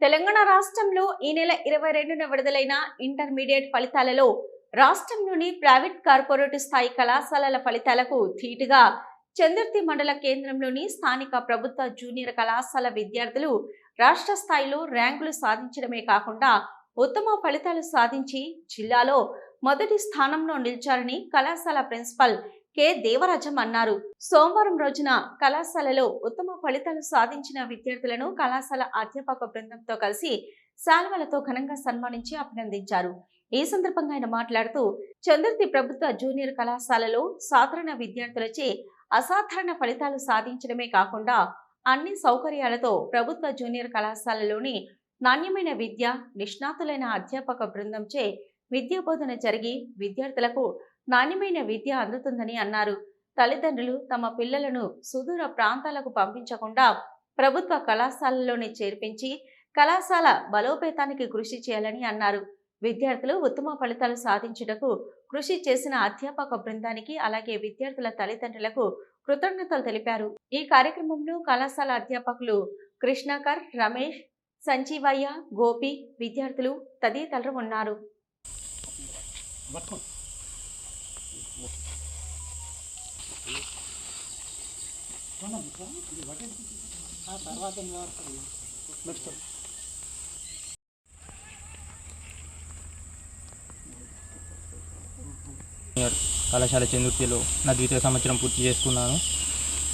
తెలంగాణ రాష్ట్రంలో ఈ నెల ఇరవై రెండున విడుదలైన ఇంటర్మీడియట్ ఫలితాలలో రాష్ట్రంలోని ప్రైవేట్ కార్పొరేట్ స్థాయి కళాశాలల ఫలితాలకు ధీటుగా చందుర్తి మండల కేంద్రంలోని స్థానిక ప్రభుత్వ జూనియర్ కళాశాల విద్యార్థులు రాష్ట్ర స్థాయిలో ర్యాంకులు సాధించడమే కాకుండా ఉత్తమ ఫలితాలు సాధించి జిల్లాలో మొదటి స్థానంలో నిలిచారని కళాశాల ప్రిన్సిపల్ కె దేవరాజం అన్నారు. సోమవారం రోజున కళాశాలలో ఉత్తమ ఫలితాలు సాధించిన విద్యార్థులను కళాశాల అధ్యాపక బృందంతో కలిసి శాల్వలతో ఘనంగా సన్మానించి అభినందించారు. ఈ సందర్భంగా ఆయన మాట్లాడుతూ చంద్రతి ప్రభుత్వ జూనియర్ కళాశాలలో సాధారణ విద్యార్థులచే అసాధారణ ఫలితాలు సాధించడమే కాకుండా అన్ని సౌకర్యాలతో ప్రభుత్వ జూనియర్ కళాశాలలోని నాణ్యమైన విద్య నిష్ణాతులైన అధ్యాపక బృందంచే విద్యాబోధన జరిగి విద్యార్థులకు నాణ్యమైన విద్య అందుతుందని అన్నారు. తల్లిదండ్రులు తమ పిల్లలను సుదూర ప్రాంతాలకు పంపించకుండా ప్రభుత్వ కళాశాలలోనే చేర్పించి కళాశాల బలోపేతానికి కృషి చేయాలని అన్నారు. విద్యార్థులు ఉత్తమ ఫలితాలు సాధించుటకు కృషి చేసిన అధ్యాపక బృందానికి అలాగే విద్యార్థుల తల్లిదండ్రులకు కృతజ్ఞతలు తెలిపారు. ఈ కార్యక్రమంలో కళాశాల అధ్యాపకులు కృష్ణాకర్ రమేష్ సంజీవయ్య గోపి విద్యార్థులు తదితరులు ఉన్నారు. కళాశాల చందుర్తిలో నా ద్వితీయ సంవత్సరం పూర్తి చేసుకున్నాను.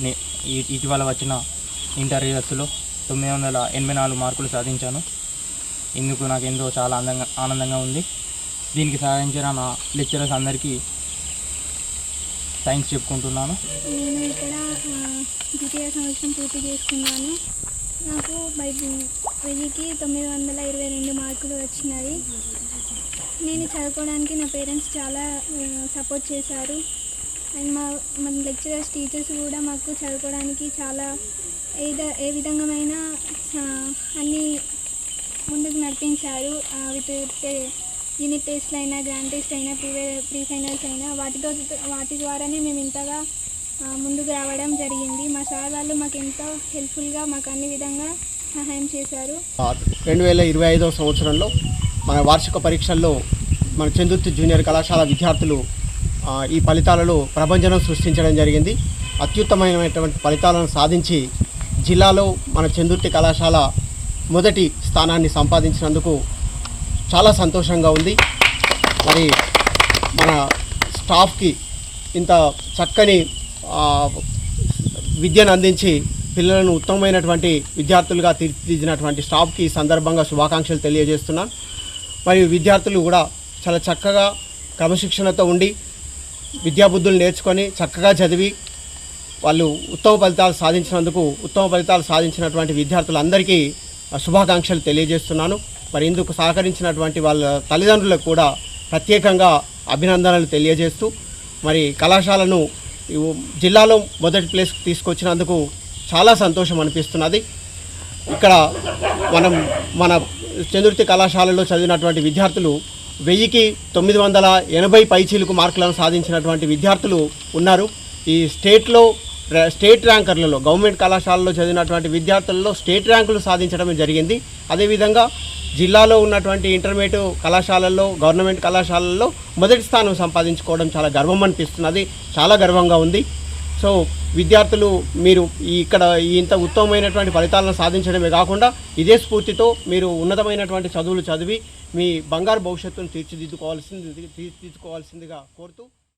నే- ఇటీవల వచ్చిన ఇంటర్ రిజల్ట్స్లో తొమ్మిది వందల ఎనభై నాలుగు మార్కులు సాధించాను. ఇందుకు నాకు ఎంతో చాలా అందంగా ఆనందంగా ఉంది. దీనికి సహాయించిన నా లెక్చరర్స్ అందరికీ థ్యాంక్స్ చెప్పుకుంటున్నాను. నేను ఇక్కడ ద్వితీయ సంవత్సరం పూర్తి చేసుకున్నాను. నాకు బై వెయ్యికి తొమ్మిది వందల ఇరవై రెండు మార్కులు వచ్చినాయి. నేను చదువుకోవడానికి నా పేరెంట్స్ చాలా సపోర్ట్ చేశారు. అండ్ మా మన లెక్చరర్స్ టీచర్స్ కూడా మాకు చదువుకోవడానికి చాలా ఏద ఏ విధంగామైన అన్నీ ముందుకు నడిపించారు. విత్ యూనిట్ టెస్ట్లు అయినా గ్రాండ్ టెస్ట్ అయినా ప్రీ ప్రీ ఫైనల్స్ అయినా వాటితో వాటి ద్వారానే మేము ఇంతగా ముందుకు రావడం జరిగింది. మా సార్ వాళ్ళు మాకు ఎంతో హెల్ప్ఫుల్గా మాకు అన్ని విధంగా సహాయం చేశారు. రెండు వేల ఇరవై ఐదవ సంవత్సరంలో మన వార్షిక పరీక్షల్లో మన చందుర్తి జూనియర్ కళాశాల విద్యార్థులు ఈ ఫలితాలలో ప్రభంజనం సృష్టించడం జరిగింది. అత్యుత్తమైనటువంటి ఫలితాలను సాధించి జిల్లాలో మన చందుర్తి కళాశాల మొదటి స్థానాన్ని సంపాదించినందుకు చాలా సంతోషంగా ఉంది. మరి మన స్టాఫ్కి ఇంత చక్కని విద్యను అందించి పిల్లలను ఉత్తమమైనటువంటి విద్యార్థులుగా తీర్చిదిద్దినటువంటి స్టాఫ్కి ఈ సందర్భంగా శుభాకాంక్షలు తెలియజేస్తున్నాను. మరియు విద్యార్థులు కూడా చాలా చక్కగా క్రమశిక్షణతో ఉండి విద్యాబుద్ధులు నేర్చుకొని చక్కగా చదివి వాళ్ళు ఉత్తమ ఫలితాలు సాధించినందుకు ఉత్తమ ఫలితాలు సాధించినటువంటి విద్యార్థులందరికీ శుభాకాంక్షలు తెలియజేస్తున్నాను. మరి ఇందుకు సహకరించినటువంటి వాళ్ళ తల్లిదండ్రులకు కూడా ప్రత్యేకంగా అభినందనలు తెలియజేస్తూ మరి కళాశాలను జిల్లాలో మొదటి ప్లేస్కి తీసుకొచ్చినందుకు చాలా సంతోషం అనిపిస్తున్నది. ఇక్కడ మనం మన చంద్రుతి కళాశాలలో చదివినటువంటి విద్యార్థులు వెయ్యికి తొమ్మిది వందల ఎనభై పైచీలకు మార్కులను సాధించినటువంటి విద్యార్థులు ఉన్నారు. ఈ స్టేట్లో స్టేట్ ర్యాంకర్లలో గవర్నమెంట్ కళాశాలలో చదివినటువంటి విద్యార్థులలో స్టేట్ ర్యాంకులు సాధించడం జరిగింది. అదేవిధంగా జిల్లాలో ఉన్నటువంటి ఇంటర్మీడియట్ కళాశాలల్లో గవర్నమెంట్ కళాశాలల్లో మొదటి స్థానం సంపాదించుకోవడం చాలా గర్వం అనిపిస్తున్నది చాలా గర్వంగా ఉంది. సో విద్యార్థులు మీరు ఇక్కడ ఇంత ఉత్తమమైనటువంటి ఫలితాలను సాధించడమే కాకుండా ఇదే స్ఫూర్తితో మీరు ఉన్నతమైనటువంటి చదువులు చదివి మీ బంగారు భవిష్యత్తును తీర్చిదిద్దుకోవాల్సింది తీర్చిదిద్దుకోవాల్సిందిగా కోరుతూ